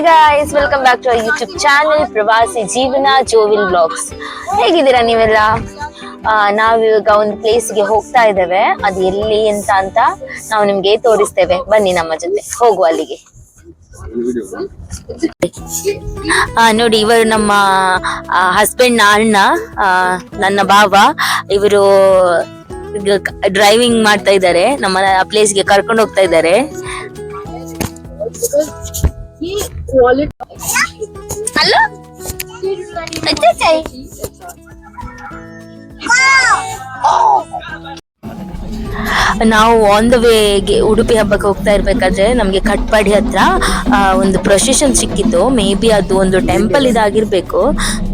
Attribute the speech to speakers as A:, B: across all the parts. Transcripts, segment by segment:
A: Hi guys welcome back to YouTube channel ಪ್ರವಾಸಿ ಜೀವನ ಜೋವಿಲ್ blogs ಹೇಗಿದ್ದೀರಾ ನೀವೆಲ್ಲ? ನಾವಿವಾಗ ಒಂದು ಪ್ಲೇಸ್ಗೆ ಹೋಗ್ತಾ ಇದ್ದೇವೆ. ಅದು ಎಲ್ಲಿ ಅಂತ ಅಂತ ನಾವು ನಿಮ್ಗೆ ತೋರಿಸ್ತೇವೆ. ಬನ್ನಿ ನಮ್ಮ ಜೊತೆ. ಹೋಗುವ ಅಲ್ಲಿಗೆ. ನೋಡಿ, ಇವರು ನಮ್ಮ ಹಸ್ಬೆಂಡ್ ಅಣ್ಣ ನನ್ನ ಬಾವ ಇವರು ಡ್ರೈವಿಂಗ್ ಮಾಡ್ತಾ ಇದ್ದಾರೆ. ನಮ್ಮ ಪ್ಲೇಸ್ಗೆ ಕರ್ಕೊಂಡು ಹೋಗ್ತಾ ಇದ್ದಾರೆ. ಹಲೋ ನಾವು ಆನ್ ದ ವೇಗೆ ಉಡುಪಿ ಹಬ್ಬಕ್ಕೆ ಹೋಗ್ತಾ ಇರ್ಬೇಕಾದ್ರೆ ನಮಗೆ ಕಟ್ಪಾಡಿ ಹತ್ರ ಒಂದು ಪ್ರೊಸೆಷನ್ ಸಿಕ್ಕಿತ್ತು. ಮೇ ಬಿ ಅದು ಒಂದು ಟೆಂಪಲ್ ಇದಾಗಿರ್ಬೇಕು.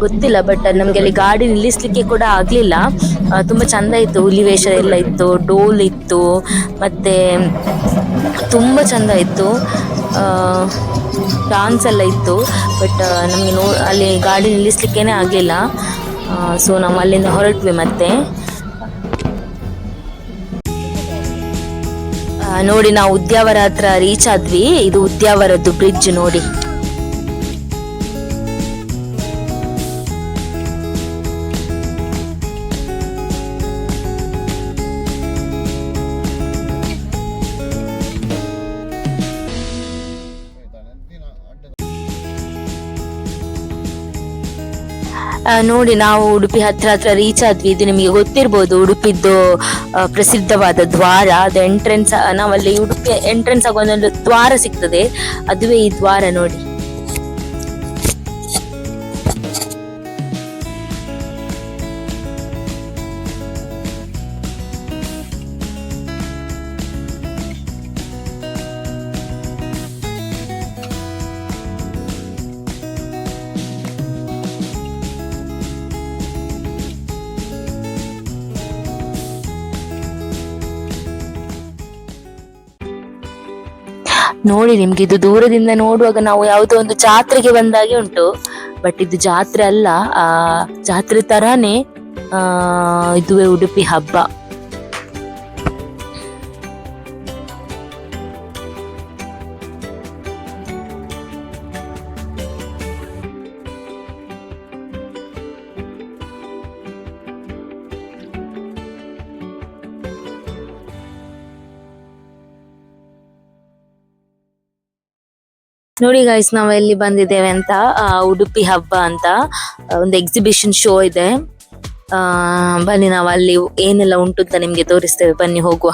A: ಗೊತ್ತಿಲ್ಲ ಬಟ್ ನಮಗೆ ಅಲ್ಲಿ ಗಾಡಿ ನಿಲ್ಲಿಸ್ಲಿಕ್ಕೆ ಕೂಡ ಆಗ್ಲಿಲ್ಲ. ತುಂಬಾ ಚಂದ ಇತ್ತು. ಹುಲಿವೇಷ ಎಲ್ಲ ಇತ್ತು, ಡೋಲ್ ಇತ್ತು, ಮತ್ತೆ ತುಂಬಾ ಚಂದ ಇತ್ತು. ಡಾನ್ಸ್ ಎಲ್ಲ ಇತ್ತು ಬಟ್ ನಮಗೆ ನೋ, ಅಲ್ಲಿ ಗಾಡಿ ನಿಲ್ಲಿಸ್ಲಿಕ್ಕೇ ಆಗಲಿಲ್ಲ. ಸೊ ನಾವು ಅಲ್ಲಿಂದ ಹೊರಟ್ವಿ ಮತ್ತೆ. ನೋಡಿ, ನಾವು ಉದ್ಯಾವರ ಹತ್ರ ರೀಚ್ ಆದ್ವಿ. ಇದು ಉದ್ಯಾವರದ್ದು ಬ್ರಿಡ್ಜ್ ನೋಡಿ. ನೋಡಿ, ನಾವು ಉಡುಪಿ ಹತ್ರ ಹತ್ರ ರೀಚ್ ಆದ್ವಿ. ಇದು ನಿಮಗೆ ಗೊತ್ತಿರ್ಬೋದು, ಉಡುಪಿದ್ದು ಪ್ರಸಿದ್ಧವಾದ ದ್ವಾರ. ಅದು ಎಂಟ್ರೆನ್ಸ್ ನಾವಲ್ಲಿ ಉಡುಪಿ ಎಂಟ್ರೆನ್ಸ್ ಆಗೋ ಒಂದು ದ್ವಾರ ಸಿಗ್ತದೆ. ಅದುವೇ ಈ ದ್ವಾರ ನೋಡಿ. ನೋಡಿ ನಿಮ್ಗೆ ಇದು ದೂರದಿಂದ ನೋಡುವಾಗ ನಾವು ಯಾವುದೋ ಒಂದು ಜಾತ್ರೆಗೆ ಬಂದಾಗೆ ಉಂಟು. ಬಟ್ ಇದು ಜಾತ್ರೆ ಅಲ್ಲ, ಆ ಜಾತ್ರೆ ತರಾನೇ, ಆ, ಇದುವೇ ಉಡುಪಿ ಹಬ್ಬ. ನೋಡಿ ಗೈಸ್ ನಾವು ಎಲ್ಲಿ ಬಂದಿದ್ದೇವೆ ಅಂತ ಉಡುಪಿ ಹಬ್ಬ ಅಂತ ಒಂದು ಎಕ್ಸಿಬಿಷನ್ ಶೋ ಇದೆ. ಬನ್ನಿ ನಾವು ಅಲ್ಲಿ ಏನೆಲ್ಲ ಉಂಟು ಅಂತ ನಿಮ್ಗೆ ತೋರಿಸ್ತೇವೆ. ಬನ್ನಿ ಹೋಗುವ.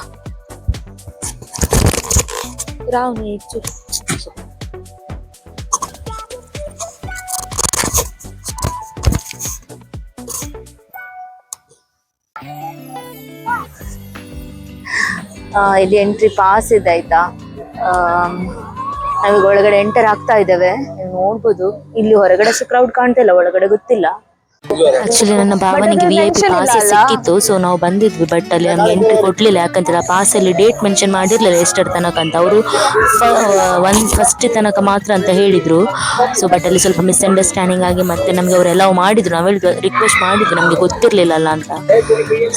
A: ಇಲ್ಲಿ ಎಂಟ್ರಿ ಪಾಸ್ ಇದೆ, ಆಯ್ತಾ? ನಾವೀಗ ಒಳಗಡೆ ಎಂಟರ್ ಆಗ್ತಾ ಇದ್ದೇವೆ. ನೀವು ನೋಡ್ಬೋದು, ಇಲ್ಲಿ ಹೊರಗಡೆ ಅಷ್ಟು ಕ್ರೌಡ್ ಕಾಣ್ತಾ ಇಲ್ಲ, ಒಳಗಡೆ ಗೊತ್ತಿಲ್ಲ. ಆಕ್ಚುಲಿ ನನ್ನ ಭಾವನಿಗೆ ವಿ ಐ ಪಿ ಪಾಸ್ ಸಿಕ್ಕಿತ್ತು. ಸೊ ನಾವು ಬಂದಿದ್ವಿ ಬಟ್ ಅಲ್ಲಿ ನಮ್ಗೆ ಎಂಟ್ರಿ ಕೊಡ್ಲಿಲ್ಲ. ಯಾಕಂದ್ರೆ ಆ ಪಾಸ್ ಅಲ್ಲಿ ಡೇಟ್ ಮೆನ್ಷನ್ ಮಾಡಿರ್ಲಿಲ್ಲ ಎಷ್ಟರ ತನಕ ಅಂತ. ಅವರು ಒನ್ ಫಸ್ಟ್ ತನಕ ಮಾತ್ರ ಅಂತ ಹೇಳಿದ್ರು. ಸೊ ಬಟ್ ಅಲ್ಲಿ ಸ್ವಲ್ಪ ಮಿಸ್ಅಂಡರ್ಸ್ಟ್ಯಾಂಡಿಂಗ್ ಆಗಿ ಮತ್ತೆ ನಮ್ಗೆ ಅವ್ರು ಎಲ್ಲವೂ ಮಾಡಿದ್ರು. ನಾವು ಹೇಳಿದ್ರು ರಿಕ್ವೆಸ್ಟ್ ಮಾಡಿದ್ರು. ನಮ್ಗೆ ಗೊತ್ತಿರ್ಲಿಲ್ಲ ಅಲ್ಲ ಅಂತ.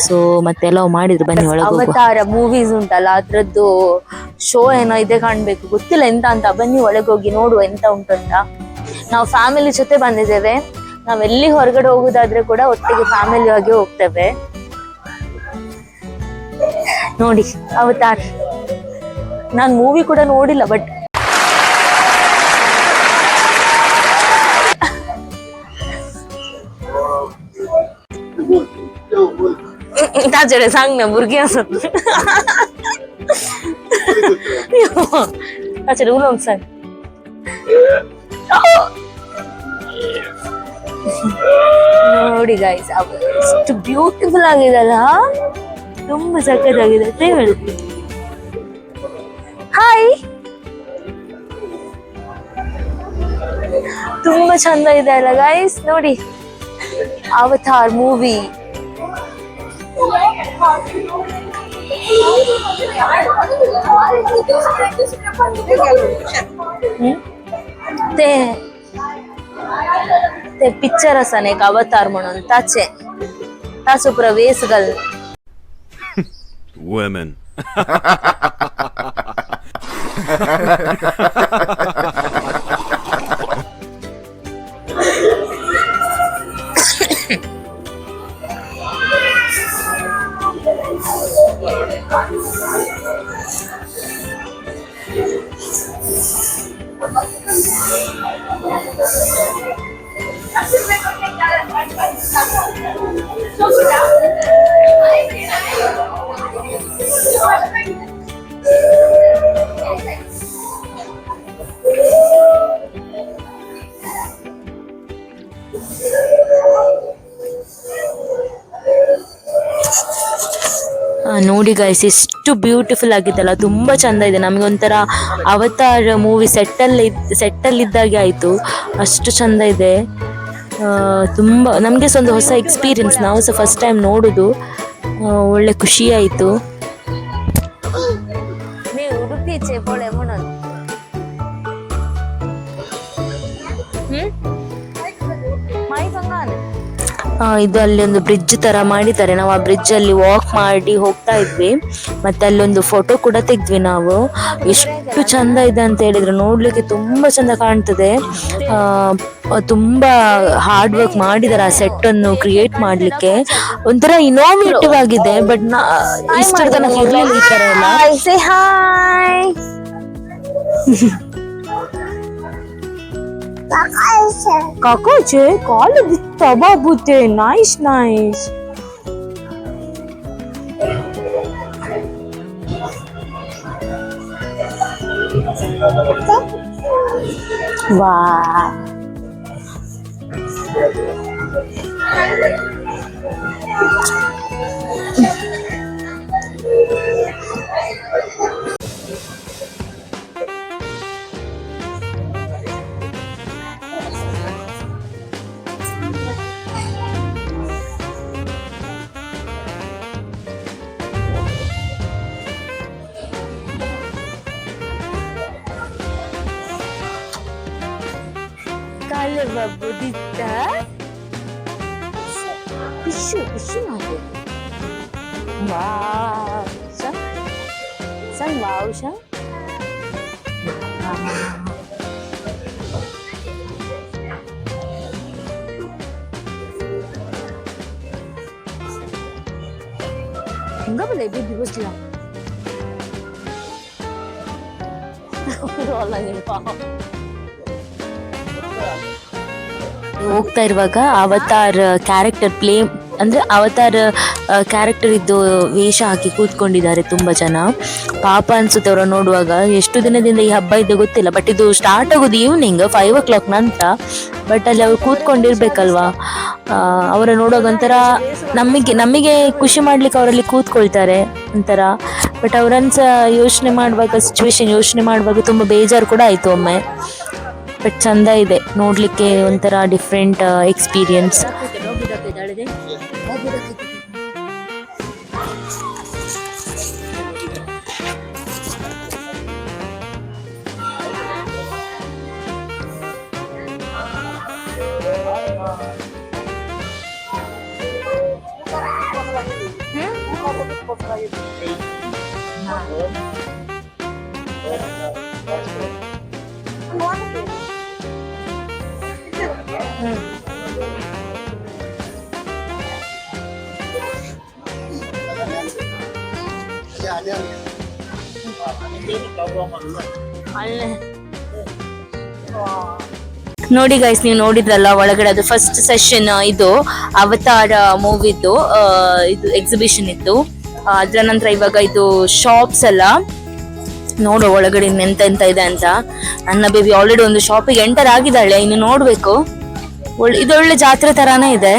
A: ಸೊ ಮತ್ತೆ ಎಲ್ಲವೂ ಮಾಡಿದ್ರು. ಬನ್ನಿ ಒಳಗೆ ಅವತಾರ ಮೂವೀಸ್ ಉಂಟಲ್ಲ ಅದ್ರದ್ದು ಶೋ ಏನೋ ಇದೆ ಕಾಣ್ಬೇಕು. ಗೊತ್ತಿಲ್ಲ ಎಂತ ಅಂತ. ಬನ್ನಿ ಒಳಗೆ ಹೋಗಿ ನೋಡುವ ಎಂತ ಉಂಟು ಅಂತ ನಾವು ಫ್ಯಾಮಿಲಿ ಜೊತೆ ಬಂದಿದ್ದೇವೆ. ನಾವ್ ಎಲ್ಲಿ ಹೊರಗಡೆ ಹೋಗುದಾದ್ರೆ ಕೂಡ ಒಟ್ಟಿಗೆ ಫ್ಯಾಮಿಲಿ ಆಗಿ ಹೋಗ್ತೇವೆ ನೋಡಿ ಅವತಾರ್ ನಾನ್ ಮೂವಿ ಕೂಡ ನೋಡಿಲ್ಲ ಬಟ್ ताचेडे सांग ना भुरगीं आसत ताचेडे उलोवंक सांग ನೋಡಿ ಗೈಸ್ ಎಷ್ಟು ಬ್ಯೂಟಿಫುಲ್ ಆಗಿದೆ ಅಲ್ಲ ತುಂಬಾ ಸಖತ್ತಾಗಿದೆ ಅಂತ ಹೇಳ್ತೀನಿ ಹಾಯ್ ತುಂಬಾ ಚಂದ ಇದೆ ಅಲ್ಲ ಗೈಸ್ ನೋಡಿ ಅವತಾರ್ ಮೂವಿ ते ते पिक्चर आसा न्ही एक अवतार म्हणून ताचे ताचो प्रवेश घाल
B: Women.
A: ನೋಡಿ ಗೈಸ್ ಎಷ್ಟು ಬ್ಯೂಟಿಫುಲ್ ಆಗಿದ್ದಲ್ಲ ತುಂಬ ಚೆಂದ ಇದೆ. ನಮಗೆ ಒಂಥರ ಅವತಾರ ಮೂವಿ ಸೆಟ್ಟಲ್ಲಿ ಸೆಟ್ಟಲ್ಲಿದ್ದಾಗೆ ಆಯಿತು. ಅಷ್ಟು ಚಂದ ಇದೆ. ತುಂಬ, ನಮಗೆ ಸಹ ಒಂದು ಹೊಸ ಎಕ್ಸ್ಪೀರಿಯನ್ಸ್ ನಾವು ಸಹ ಫಸ್ಟ್ ಟೈಮ್ ನೋಡೋದು ಒಳ್ಳೆ ಖುಷಿ ಆಯಿತು. ಇದು ಅಲ್ಲಿ ಒಂದು ಬ್ರಿಡ್ಜ್ ತರ ಮಾಡಿದ್ದಾರೆ. ನಾವು ಆ ಬ್ರಿಡ್ಜ್ ಅಲ್ಲಿ ವಾಕ್ ಮಾಡಿ ಹೋಗ್ತಾ ಇದ್ವಿ. ಮತ್ತೆ ಅಲ್ಲೊಂದು ಫೋಟೋ ಕೂಡ ತೆಗ್ದ್ವಿ ನಾವು. ಎಷ್ಟು ಚಂದ ಇದೆ ಅಂತ ಹೇಳಿದ್ರೆ ನೋಡ್ಲಿಕ್ಕೆ ತುಂಬಾ ಚಂದ ಕಾಣ್ತದೆ. ಆ, ತುಂಬಾ ಹಾರ್ಡ್ ವರ್ಕ್ ಮಾಡಿದ್ದಾರೆ ಆ ಸೆಟ್ ಅನ್ನು ಕ್ರಿಯೇಟ್ ಮಾಡ್ಲಿಕ್ಕೆ. ಒಂಥರ ಇನೋವೇಟಿವ್ ಆಗಿದೆ ಬಟ್ ಇಷ್ಟರ ತನಕ ಇರ್ಲಿಲ್ಲ ಈ ತರ ಎಲ್ಲ. કાકા છે કાકા છે કોલ તબા બુતે નાઈસ નાઈસ વાહ Thank you. அவ்வளவு குதித்த பிஷு பிஷு சன் வாவுஷா Enggak boleh baby bos dia. Rolanya bawah. ಹೋಗ್ತಾ ಇರುವಾಗ ಅವತಾರ್ ಕ್ಯಾರೆಕ್ಟರ್ ಪ್ಲೇ ಅಂದ್ರೆ ಅವತಾರ್ ಕ್ಯಾರೆಕ್ಟರ್ ಇದ್ದು ವೇಷ ಹಾಕಿ ಕೂತ್ಕೊಂಡಿದ್ದಾರೆ ತುಂಬಾ ಜನ. ಪಾಪ ಅನ್ಸುತ್ತೆ ಅವರ ನೋಡುವಾಗ. ಎಷ್ಟು ದಿನದಿಂದ ಈ ಹಬ್ಬ ಇದೆ ಗೊತ್ತಿಲ್ಲ ಬಟ್ ಇದು ಸ್ಟಾರ್ಟ್ ಆಗೋದು ಈವ್ನಿಂಗ್ ಫೈವ್ ಓ ಕ್ಲಾಕ್ ನಂತರ. ಬಟ್ ಅಲ್ಲಿ ಅವ್ರು ಕೂತ್ಕೊಂಡಿರ್ಬೇಕಲ್ವಾ? ಅವರ ನೋಡುವಾಗ ಒಂಥರ ನಮಗೆ ನಮಗೆ ಖುಷಿ ಮಾಡ್ಲಿಕ್ಕೆ ಅವರಲ್ಲಿ ಕೂತ್ಕೊಳ್ತಾರೆ ಒಂಥರ. ಬಟ್ ಅವರನ್ಸ ಯೋಚನೆ ಮಾಡುವಾಗ ಸಿಚುವೇಶನ್ ಯೋಚನೆ ಮಾಡುವಾಗ ತುಂಬಾ ಬೇಜಾರು ಕೂಡ ಆಯ್ತು ಒಮ್ಮೆ. ಬಟ್ ಚಂದ ಇದೆ. ನೋಡ್ಲಿಕ್ಕೆ ಒಂಥರ ಡಿಫ್ರೆಂಟ್ ಎಕ್ಸ್ಪೀರಿಯನ್ಸ್ ನೋಡಿ ಗೈಸ್ ನೀವು ನೋಡಿದ್ರಲ್ಲ ಒಳಗಡೆ ಅದು ಫಸ್ಟ್ ಸೆಷನ್ ಇದು ಅವತಾರ ಮೂವಿದು ಇದು ಎಕ್ಸಿಬಿಷನ್ ಇತ್ತು ಅದರ ನಂತರ ಇವಾಗ ಇದು ಶಾಪ್ಸ್ ಎಲ್ಲ ನೋಡು ಒಳಗಡೆ ಎಂತ ಎಂತ ಇದೆ ಅಂತ. ನನ್ನ ಬೇಬಿ ಆಲ್ರೆಡಿ ಒಂದು ಶಾಪಿಗೆ ಎಂಟರ್ ಆಗಿದ್ದಾಳೆ, ಇನ್ನು ನೋಡ್ಬೇಕು. ಒಳ್ಳೆ ಇದು ಒಳ್ಳೆ ಜಾತ್ರೆ ತರಾನೇ ಇದೆ.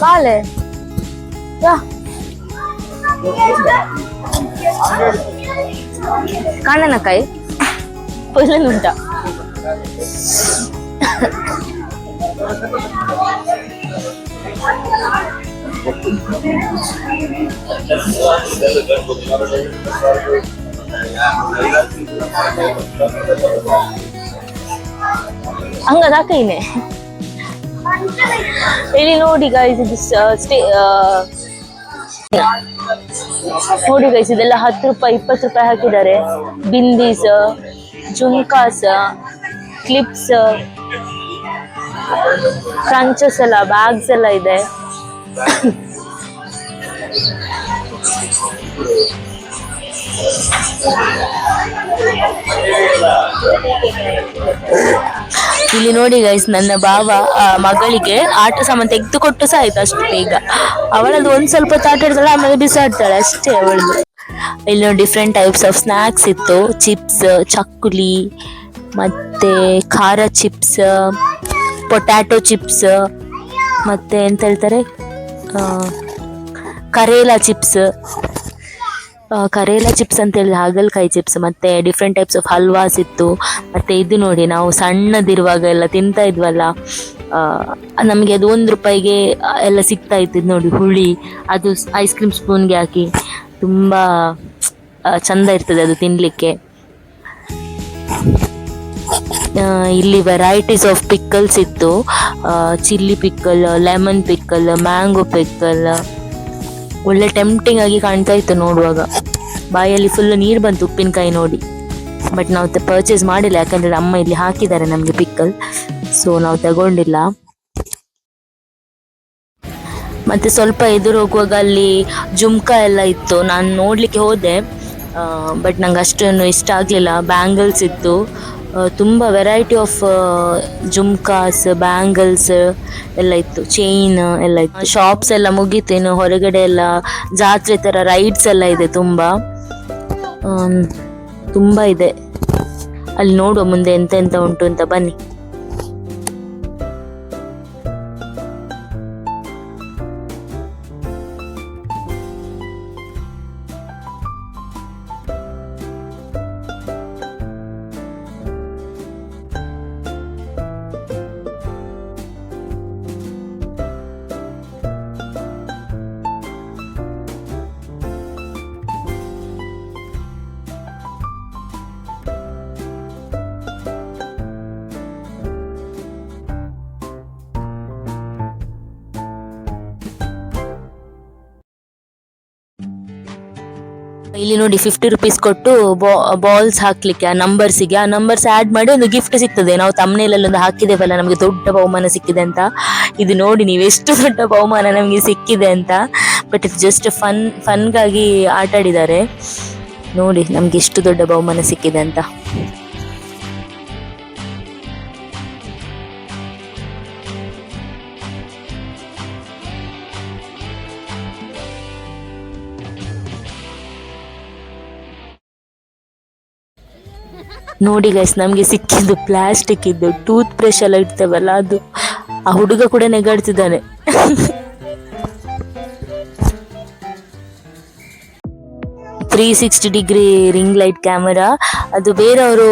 A: ಕಾಲೆ? ಕಾಣನಕಾಯಿ? ಉಂಟ ಹಂಗದ ಕೈನೆ ಇಲ್ಲಿ ನೋಡಿ ಗೈಸ್ ಇದು ಸ್ಟೇ ನೋಡಿ ಗೈಸ್ ಇದೆಲ್ಲ ಹತ್ತು ರೂಪಾಯಿ, ಇಪ್ಪತ್ತು ರೂಪಾಯಿ ಹಾಕಿದ್ದಾರೆ. ಬಿಂದೀಸ್ ಜುಮ್ಕಾಸ್ ಕ್ಲಿಪ್ಸ್ ಕ್ರಂಚಸ್ ಎಲ್ಲ ಬ್ಯಾಗ್ಸ್ ಎಲ್ಲ ಇದೆ. ಇಲ್ಲಿ ನೋಡಿ ಗೈಸ್ ನನ್ನ ಬಾವ ಮಗಳಿಗೆ ಆಟ ಸಾಮಾನು ತೆಗೆದು ಕೊಟ್ಟು ಸಹ ಆಯ್ತು ಅಷ್ಟು ಬೇಗ ಅವಳದು ಒಂದ್ ಸ್ವಲ್ಪ ಆಟ ಆಡ್ತಾಳೆ ಆಮೇಲೆ ಬಿಸಾಡ್ತಾಳೆ ಅಷ್ಟೇ ಅವಳದು. ಇಲ್ಲಿ ಡಿಫ್ರೆಂಟ್ ಟೈಪ್ಸ್ ಆಫ್ ಸ್ನ್ಯಾಕ್ಸ್ ಇತ್ತು. ಚಿಪ್ಸ್ ಚಕ್ಕುಲಿ, ಮತ್ತೆ ಖಾರ ಚಿಪ್ಸ್ ಪೊಟ್ಯಾಟೊ ಚಿಪ್ಸ್, ಮತ್ತೆ ಎಂತ ಹೇಳ್ತಾರೆ? ಕರೇಲಾ ಚಿಪ್ಸ್. ಕರೇಲಾ ಚಿಪ್ಸ್ ಅಂತ ಹೇಳಿದ್ರೆ ಹಾಗಲಕಾಯಿ ಚಿಪ್ಸ್, ಮತ್ತೆ ಡಿಫ್ರೆಂಟ್ ಟೈಪ್ಸ್ ಆಫ್ ಹಲ್ವಾಸ್ ಇತ್ತು. ಮತ್ತೆ ಇದು ನೋಡಿ, ನಾವು ಸಣ್ಣದಿರುವಾಗ ಎಲ್ಲ ತಿಂತಾ ಇದ್ವಲ್ಲ ನಮಗೆ ಅದು ಒಂದು ರೂಪಾಯಿಗೆ ಎಲ್ಲ ಸಿಗ್ತಾ ಇತ್ತು. ನೋಡಿ, ಹುಳಿ, ಅದು ಐಸ್ ಕ್ರೀಮ್ ಸ್ಪೂನ್ಗೆ ಹಾಕಿ, ತುಂಬ ಚಂದ ಇರ್ತದೆ ಅದು ತಿನ್ನಲಿಕ್ಕೆ ಇಲ್ಲಿ ವೆರೈಟೀಸ್ ಆಫ್ ಪಿಕ್ಕಲ್ಸ್ ಇತ್ತು. Chilli pickle lemon pickle mango pickle ಒಳ್ಳೆ ಟೆಂಪ್ಟಿಂಗ್ ಆಗಿ ಕಾಣ್ತಾ ಇತ್ತು ನೋಡುವಾಗ. ಬಾಯಲ್ಲಿ ಫುಲ್ ನೀರು ಬಂತು ಉಪ್ಪಿನಕಾಯಿ ನೋಡಿ. ಬಟ್ ನಾವು ಪರ್ಚೇಸ್ ಮಾಡಿಲ್ಲ, ಯಾಕಂದ್ರೆ ಅಮ್ಮ ಇಲ್ಲಿ ಹಾಕಿದ್ದಾರೆ ನಮಗೆ ಪಿಕ್ಕಲ್ ಸೊ ನಾವು ತಗೊಂಡಿಲ್ಲ. ಮತ್ತೆ ಸ್ವಲ್ಪ ಎದುರು ಹೋಗುವಾಗ ಅಲ್ಲಿ ಜುಮ್ಕಾ ಎಲ್ಲ ಇತ್ತು. ನಾನು ನೋಡ್ಲಿಕ್ಕೆ ಹೋದೆ. ಬಟ್ ನಂಗೆ ಅಷ್ಟೇನು ಇಷ್ಟ ಆಗಲಿಲ್ಲ. ಬ್ಯಾಂಗಲ್ಸ್ ಇತ್ತು. ತುಂಬ ವೆರೈಟಿ ಆಫ್ ಜುಮ್ಕಾಸ್ ಬ್ಯಾಂಗಲ್ಸ್ ಎಲ್ಲ ಇತ್ತು. ಚೈನ್ ಎಲ್ಲ ಇತ್ತು. ಶಾಪ್ಸ್ ಎಲ್ಲ ಮುಗಿತೇನು ಹೊರಗಡೆ ಎಲ್ಲ ಜಾತ್ರೆ ಥರ ರೈಡ್ಸ್ ಎಲ್ಲ ಇದೆ ತುಂಬ. ತುಂಬ ಇದೆ. ಅಲ್ಲಿ ನೋಡುವ ಮುಂದೆ ಎಂತ ಎಂತ ಉಂಟು ಅಂತ ಬನ್ನಿ. ಇಲ್ಲಿ ನೋಡಿ ಫಿಫ್ಟಿ ರುಪೀಸ್ ಕೊಟ್ಟು ಬಾಲ್ಸ್ ಹಾಕ್ಲಿಕ್ಕೆ ಆ ನಂಬರ್ಸಿಗೆ ಆ ನಂಬರ್ಸ್ ಆಡ್ ಮಾಡಿ ಒಂದು ಗಿಫ್ಟ್ ಸಿಗ್ತದೆ. ನಾವು ತಮ್ಮನೇಲಲ್ಲಿ ಒಂದು ಹಾಕಿದ್ದೇವಲ್ಲ, ನಮಗೆ ದೊಡ್ಡ ಬಹುಮಾನ ಸಿಕ್ಕಿದೆ ಅಂತ. ಇದು ನೋಡಿ ನೀವು ಎಷ್ಟು ದೊಡ್ಡ ಬಹುಮಾನ ನಮಗೆ ಸಿಕ್ಕಿದೆ ಅಂತ. ಬಟ್ ಇಟ್ಸ್ ಜಸ್ಟ್ ಫನ್ ಫನ್ಗಾಗಿ ಆಟಾಡಿದ್ದಾರೆ. ನೋಡಿ ನಮ್ಗೆ ಎಷ್ಟು ದೊಡ್ಡ ಬಹುಮಾನ ಸಿಕ್ಕಿದೆ ಅಂತ. ನೋಡಿ ಗೈಸ್ ನಮಗೆ ಸಿಕ್ಕಿದ್ದು ಪ್ಲಾಸ್ಟಿಕ್ ಇದ್ದು ಟೂತ್ ಬ್ರಷ್ ಎಲ್ಲ ಇಡ್ತೇವಲ್ಲ, ಅದು ಆ ಹುಡುಗ ಕೂಡ ನೆಗಾಡ್ತಿದ್ದಾನೆ. Three sixty degree ring light camera ಅದು ಬೇರೆಯವರು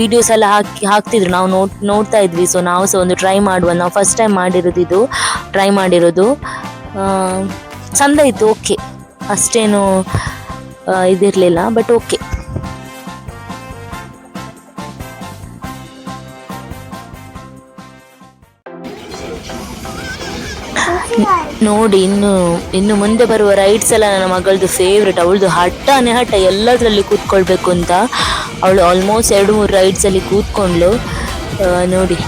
A: ವಿಡಿಯೋಸ್ ಎಲ್ಲ ಹಾಕಿ, ಹಾಕ್ತಿದ್ರು. ನಾವು ನೋಡ್, ನೋಡ್ತಾ ಇದ್ವಿ. ಸೊ ನಾವು ಸಹ ಒಂದು ಟ್ರೈ ಮಾಡುವ. ನಾವು ಫಸ್ಟ್ ಟೈಮ್ ಮಾಡಿರೋದು ಇದು. ಟ್ರೈ ಮಾಡಿರೋದು. ಚಂದ ಇತ್ತು ಓಕೆ ಅಷ್ಟೇನು ಇದಿರಲಿಲ್ಲ ಬಟ್ ಓಕೆ ನೋಡಿ, ಇನ್ನು ಇನ್ನು ಮುಂದೆ ಬರುವ ರೈಡ್ಸ್ ಎಲ್ಲ ನನ್ನ ಮಗಳದು ಫೇವ್ರೆಟ್ ಅವಳದು ಹಠನೇ ಹಠ ಎಲ್ಲದರಲ್ಲಿ ಕೂತ್ಕೊಳ್ಬೇಕು ಅಂತ. ಅವಳು ಆಲ್ಮೋಸ್ಟ್ ಎರಡು ಮೂರು ರೈಡ್ಸ್ ಅಲ್ಲಿ ಕೂತ್ಕೊಂಡ್ಲು ನೋಡಿ.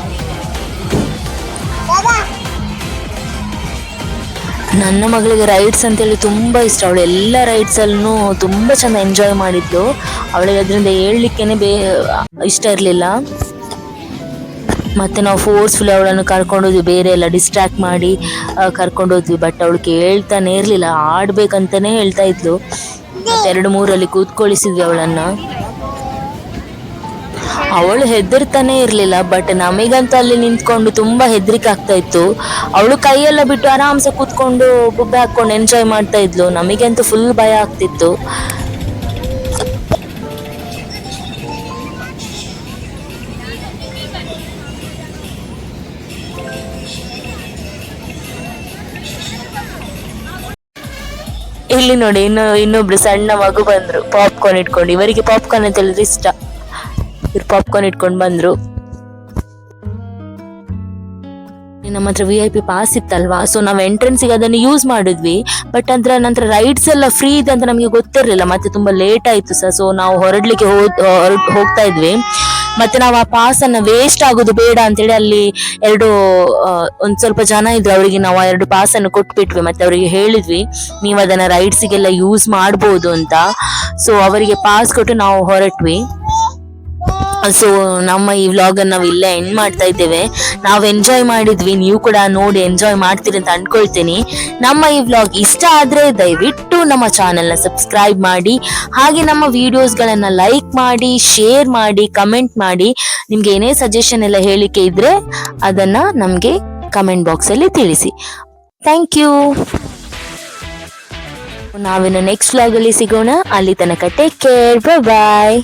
A: ನನ್ನ ಮಗಳಿಗೆ ರೈಡ್ಸ್ ಅಂತೇಳಿ ತುಂಬ ಇಷ್ಟ. ಅವಳು ಎಲ್ಲ ರೈಡ್ಸ್ ಅಲ್ಲೂ ತುಂಬ ಚೆಂದ ಎಂಜಾಯ್ ಮಾಡಿದ್ಲು ಅವಳಿಗೆ ಅದರಿಂದ ಹೇಳ್ಲಿಕ್ಕೇನೆ ಬೇ, ಇಷ್ಟ ಇರಲಿಲ್ಲ. ಮತ್ತೆ ನಾವು ಫೋರ್ಸ್ಫುಲ್ ಅವಳನ್ನು ಕರ್ಕೊಂಡೋದ್ವಿ ಬೇರೆ ಎಲ್ಲ ಡಿಸ್ಟ್ರಾಕ್ಟ್ ಮಾಡಿ ಕರ್ಕೊಂಡೋದ್ವಿ ಬಟ್ ಅವಳು ಕೇಳ್ತಾನೆ ಇರಲಿಲ್ಲ. ಆಡ್ಬೇಕಂತಾನೆ ಹೇಳ್ತಾ ಇದ್ಲು. ಮತ್ತೆ ಎರಡು ಮೂರಲ್ಲಿ ಕೂತ್ಕೊಳಿಸಿದ್ವಿ ಅವಳನ್ನ. ಅವಳು ಹೆದರ್ತಾನೆ ಇರಲಿಲ್ಲ. ಬಟ್ ನಮಗಂತೂ ಅಲ್ಲಿ ನಿಂತ್ಕೊಂಡು ತುಂಬಾ ಹೆದರಿಕೆ ಆಗ್ತಾ ಇತ್ತು. ಅವಳು ಕೈಯೆಲ್ಲ ಬಿಟ್ಟು ಆರಾಮ್ಸೆ ಕೂತ್ಕೊಂಡು ಗುಬ್ಬೆ ಹಾಕೊಂಡು ಎಂಜಾಯ್ ಮಾಡ್ತಾ ಇದ್ಲು. ನಮಗಂತೂ ಫುಲ್ ಭಯ ಆಗ್ತಿತ್ತು. ಇಲ್ಲಿ ನೋಡಿ, ಇನ್ನು, ಇನ್ನೊಬ್ರು ಸಣ್ಣ ಮಗು ಬಂದ್ರು ಪಾಪ್ಕಾರ್ನ್ ಇಟ್ಕೊಂಡು. ಇವರಿಗೆ ಪಾಪ್ಕಾರ್ನ್ ಅಂತ ಹೇಳಿದ್ರೆ ಇಷ್ಟ. ಇವ್ರು ಪಾಪ್ಕಾರ್ನ್ ಇಟ್ಕೊಂಡು ಬಂದ್ರು. ನಮ್ಮ ಹತ್ರ ವಿ ಐ ಪಿ ಪಾಸ್ ಇತ್ತಲ್ವಾ? ಸೊ ನಾವು ಎಂಟ್ರೆನ್ಸಿಗೆ ಅದನ್ನು ಯೂಸ್ ಮಾಡಿದ್ವಿ. ಬಟ್ ಅಂದ್ರೆ, ನಂತರ ರೈಡ್ಸ್ ಎಲ್ಲ ಫ್ರೀ ಇದೆ ಅಂತ ನಮಗೆ ಗೊತ್ತಿರಲಿಲ್ಲ. ಮತ್ತೆ ತುಂಬಾ ಲೇಟ್ ಆಯ್ತು ಸರ್. ಸೊ ನಾವು ಹೊರಡ್ಲಿಕ್ಕೆ ಹೋಗ್ತಾ ಇದ್ವಿ. ಮತ್ತೆ ನಾವು ಆ ಪಾಸ್ ಅನ್ನ ವೇಸ್ಟ್ ಆಗೋದು ಬೇಡ ಅಂತೇಳಿ ಅಲ್ಲಿ ಎರಡು ಒಂದ್ ಸ್ವಲ್ಪ ಜನ ಇದ್ರು, ಅವರಿಗೆ ನಾವು ಎರಡು ಪಾಸ್ ಅನ್ನು ಕೊಟ್ಬಿಟ್ವಿ, ಮತ್ತೆ ಅವರಿಗೆ ಹೇಳಿದ್ವಿ, ನೀವು ಅದನ್ನ ರೈಡ್ಸಿಗೆಲ್ಲ ಯೂಸ್ ಮಾಡ್ಬೋದು ಅಂತ. ಸೊ ಅವರಿಗೆ ಪಾಸ್ ಕೊಟ್ಟು ನಾವು ಹೊರಟ್ವಿ. ಸೊ ನಮ್ಮ ಈ ವ್ಲಾಗ್ ನಾವು ಇಲ್ಲೇ ಎಂಡ್ ಮಾಡ್ತಾ ಇದ್ದೇವೆ. ನಾವು ಎಂಜಾಯ್ ಮಾಡಿದ್ವಿ. ನೀವು ಕೂಡ ನೋಡಿ ಎಂಜಾಯ್ ಮಾಡ್ತೀರಿ ಅಂತ ಅಂದ್ಕೊಳ್ತೀನಿ ನಮ್ಮ ಈ ವ್ಲಾಗ್ ಇಷ್ಟ ಆದ್ರೆ ದಯವಿಟ್ಟು ನಮ್ಮ ಚಾನೆಲ್ನ ಸಬ್ಸ್ಕ್ರೈಬ್ ಮಾಡಿ. ಹಾಗೆ ನಮ್ಮ ವಿಡಿಯೋಸ್ಗಳನ್ನು ಲೈಕ್ ಮಾಡಿ ಶೇರ್ ಮಾಡಿ ಕಮೆಂಟ್ ಮಾಡಿ. ನಿಮ್ಗೆ ಏನೇ ಸಜೆಷನ್ ಎಲ್ಲ ಹೇಳಿಕೆ ಇದ್ರೆ ಅದನ್ನ ನಮಗೆ ಕಮೆಂಟ್ ಬಾಕ್ಸ್ ಅಲ್ಲಿ ತಿಳಿಸಿ. ಥ್ಯಾಂಕ್ ಯು ನಾವಿನ್ನು ನೆಕ್ಸ್ಟ್ ವ್ಲಾಗ್ ಅಲ್ಲಿ ಸಿಗೋಣ. ಅಲ್ಲಿ ತನಕ ಟೇಕ್ ಕೇರ್ ಬಾಯ್